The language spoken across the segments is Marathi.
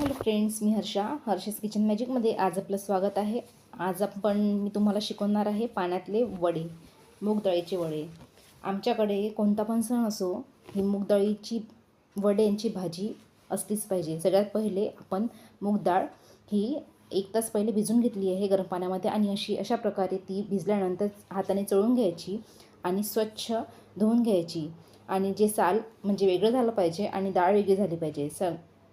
हॅलो फ्रेंड्स मी हर्षा. हर्षेस किचन मॅजिकमध्ये आज आपलं स्वागत आहे. आज आपण मी तुम्हाला शिकवणार आहे पाण्यातले वडे मूग वडे. आमच्याकडे कोणता पण सण असो ही मूग वडे वड्यांची भाजी असलीच पाहिजे. सगळ्यात पहिले आपण मूगडाळ ही एक तास पहिले भिजून घेतली आहे गरम पाण्यामध्ये आणि अशी अशा प्रकारे ती भिजल्यानंतर हाताने चळून घ्यायची आणि स्वच्छ धुवून घ्यायची. आणि जे साल म्हणजे वेगळं झालं पाहिजे आणि डाळ वेगळी झाली पाहिजे. स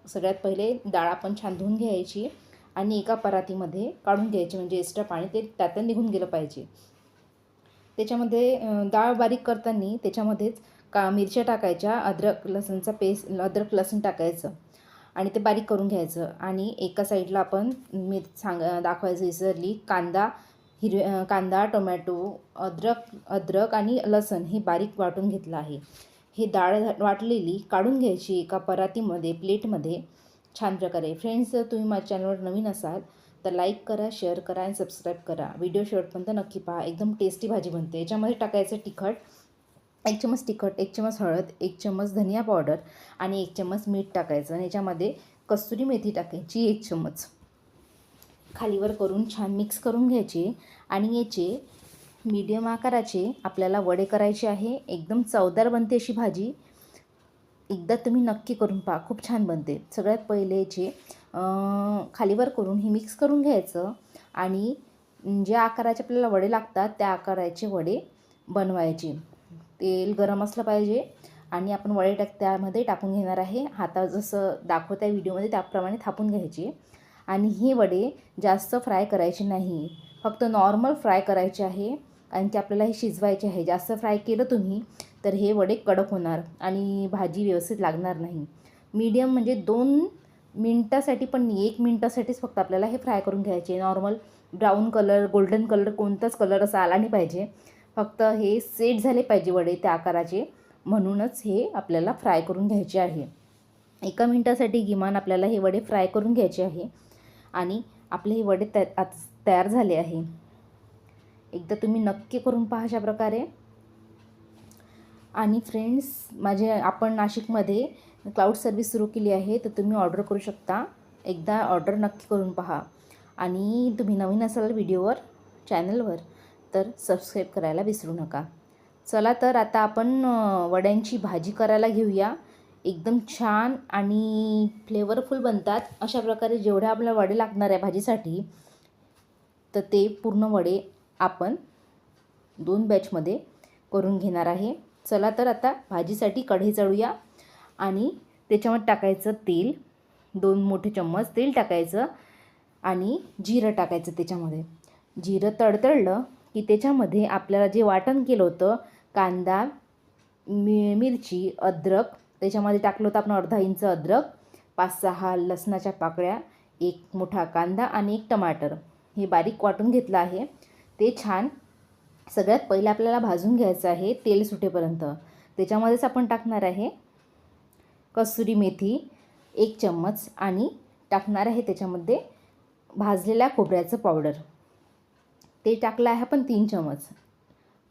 सगळ्यात पहिले डाळ आपण छान धुवून घ्यायची आणि एका परातीमध्ये काढून घ्यायची म्हणजे एक्स्ट्रा पाणी ते त्यातून निघून गेलं पाहिजे. त्याच्यामध्ये डाळ बारीक करताना त्याच्यामध्येच का मिरच्या टाकायच्या अद्रक लसणचा पेस्ट अद्रक लसूण टाकायचं आणि ते बारीक करून घ्यायचं आणि एका साईडला आपण मी सांग दाखवायचं विसरली कांदा हिरवे कांदा टोमॅटो अद्रक अद्रक आणि लसण हे बारीक वाटून घेतलं आहे. ही डाळ वाटलेली काढून घ्यायची एका परातीमध्ये प्लेटमध्ये. छान प्रकारे. फ्रेंड्स जर तुम्ही माझ्या चॅनलवर नवीन असाल तर लाईक करा शेअर करा आणि सबस्क्राईब करा. व्हिडिओ शेवटपर्यंत नक्की पहा. एकदम टेस्टी भाजी बनते. याच्यामध्ये टाकायचं तिखट. एक चमच तिखट एक चमच हळद एक चमच धनिया पावडर आणि एक चमच मीठ टाकायचं. आणि याच्यामध्ये कस्तुरी मेथी टाकायची एक चमच खालीवर करून छान मिक्स करून घ्यायचे आणि याचे मीडियम आकाराचे आपल्याला वडे करायचे आहे. एकदम चवदार बनते अशी भाजी. एकदा तुम्ही नक्की करून पहा. खूप छान बनते. सगळ्यात पहिले याचे खालीवर करून हे मिक्स करून घ्यायचं आणि ज्या आकाराचे आपल्याला वडे लागतात त्या आकाराचे वडे बनवायचे. तेल गरम असलं पाहिजे आणि आपण वडे टाक त्यामध्ये टाकून घेणार आहे. हाता जसं दाखवत आहे व्हिडिओमध्ये त्याप्रमाणे थापून घ्यायचे. आणि हे वडे जास्त फ्राय करायचे नाही. फक्त नॉर्मल फ्राय करायचे आहे. कारण की आपल्याला हे शिजवायचे आहे. जास्त फ्राय केलं तुम्ही तर हे वडे कडक होणार आणि भाजी व्यवस्थित लागणार नाही. मीडियम म्हणजे दोन मिनटासाठी पण एक मिनटासाठीच फक्त आपल्याला हे फ्राय करून घ्यायचे. Normal brown colour golden colour कोणताच कलर असा आला नाही पाहिजे. फक्त हे सेट झाले पाहिजे वडे त्या आकाराचे म्हणूनच हे आपल्याला फ्राय करून घ्यायचे आहे. एका मिनटासाठी किमान आपल्याला हे वडे फ्राय करून घ्यायचे आहे. आणि आपले हे वडे तया तयार झाले आहे. एकदा तुम्ही नक्की करून पहा अशा प्रकारे. आणि फ्रेंड्स माझे आपण नाशिकमध्ये क्लाउड सर्व्हिस सुरू केली आहे तर तुम्ही ऑर्डर करू शकता. एकदा ऑर्डर नक्की करून पहा. आणि तुम्ही नवीन असाल व्हिडिओवर चॅनलवर तर सबस्क्राईब करायला विसरू नका. चला तर आता आपण वड्यांची भाजी करायला घेऊया. एकदम छान आणि फ्लेवरफुल बनतात. अशा प्रकारे जेवढ्या आपल्याला वडे लागणार आहे भाजीसाठी तर ते पूर्ण वडे आपण दोन बॅचमध्ये करून घेणार आहे. चला तर आता भाजीसाठी कढई चढूया आणि त्याच्यामध्ये टाकायचं तेल. दोन मोठे चम्मच तेल टाकायचं आणि जिरं टाकायचं त्याच्यामध्ये. जिरं तडतडलं की त्याच्यामध्ये आपल्याला जे वाटण केलं होतं कांदा मि मिरची अद्रक त्याच्यामध्ये टाकलं होतं आपण अर्धा इंच अद्रक पाच सहा लसणाच्या पाकळ्या एक मोठा कांदा आणि एक टमाटर. हे बारीक वाटून घेतलं आहे. ते छान सगळ्यात पहिलं आपल्याला भाजून घ्यायचं आहे तेल सुटेपर्यंत. त्याच्यामध्येच आपण टाकणार आहे कसुरी मेथी एक चम्मच आणि टाकणार आहे त्याच्यामध्ये भाजलेल्या खोबऱ्याचं पावडर. ते टाकलं आहे आपण तीन चमच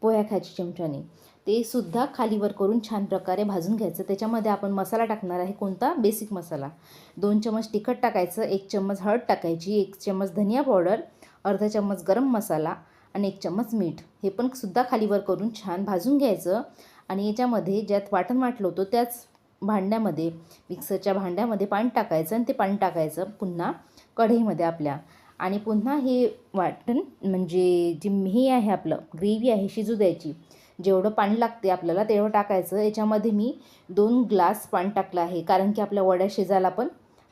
पोह्या खायची चमच्याने. ते सुद्धा खालीवर करून छान प्रकारे भाजून घ्यायचं. त्याच्यामध्ये आपण मसाला टाकणार आहे कोणता? बेसिक मसाला. दोन चम्मच तिखट टाकायचं एक चम्मच हळद टाकायची एक चम्मच धनिया पावडर अर्धा चम्मच गरम मसाला आणि एक चम्मच मीठ हे पण सुद्धा खालीवर करून छान भाजून घ्यायचं. आणि याच्यामध्ये ज्यात वाटण वाटलं होतं त्याच भांड्यामध्ये मिक्सरच्या भांड्यामध्ये पाणी टाकायचं आणि ते पाणी टाकायचं पुन्हा कढईमध्ये आपल्या. आणि पुन्हा हे वाटण म्हणजे जे हे आहे आपलं ग्रेव्ही आहे शिजू द्यायची. जेवढं पाणी लागते आपल्याला तेवढं टाकायचं. याच्यामध्ये मी दोन ग्लास पाणी टाकलं आहे. कारण की आपल्या वड्या शिजायला पण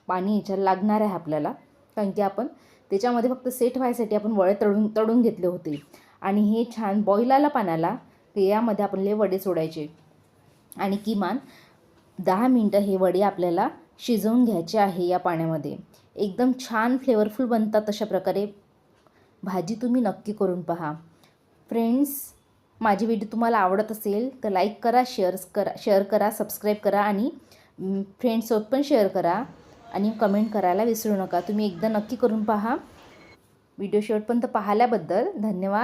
पाणी याच्याला लागणार आहे आपल्याला. कारण की आपण त्याच्यामध्ये फक्त सेट व्हायसाठी आपण वडे तळून तळून घेतले होते. आणि हे छान बॉईल आला पाण्याला यामध्ये आपण ले वडे सोडायचे. आणि किमान दहा मिनटं हे वडे आपल्याला शिजवून घ्यायचे आहे या पाण्यामध्ये. एकदम छान फ्लेवरफुल बनतात तशा प्रकारे. भाजी तुम्ही नक्की करून पहा. फ्रेंड्स माझी व्हिडिओ तुम्हाला आवडत असेल तर लाईक करा शेअर्स करा शेअर करा सबस्क्राईब करा आणि फ्रेंड्ससोबत पण शेअर करा. आणि कमेंट करायला विसरू नका. तुम्ही एकदा नक्की करून पहा. व्हिडिओ शेवटपर्यंत पाहिल्याबद्दल धन्यवाद.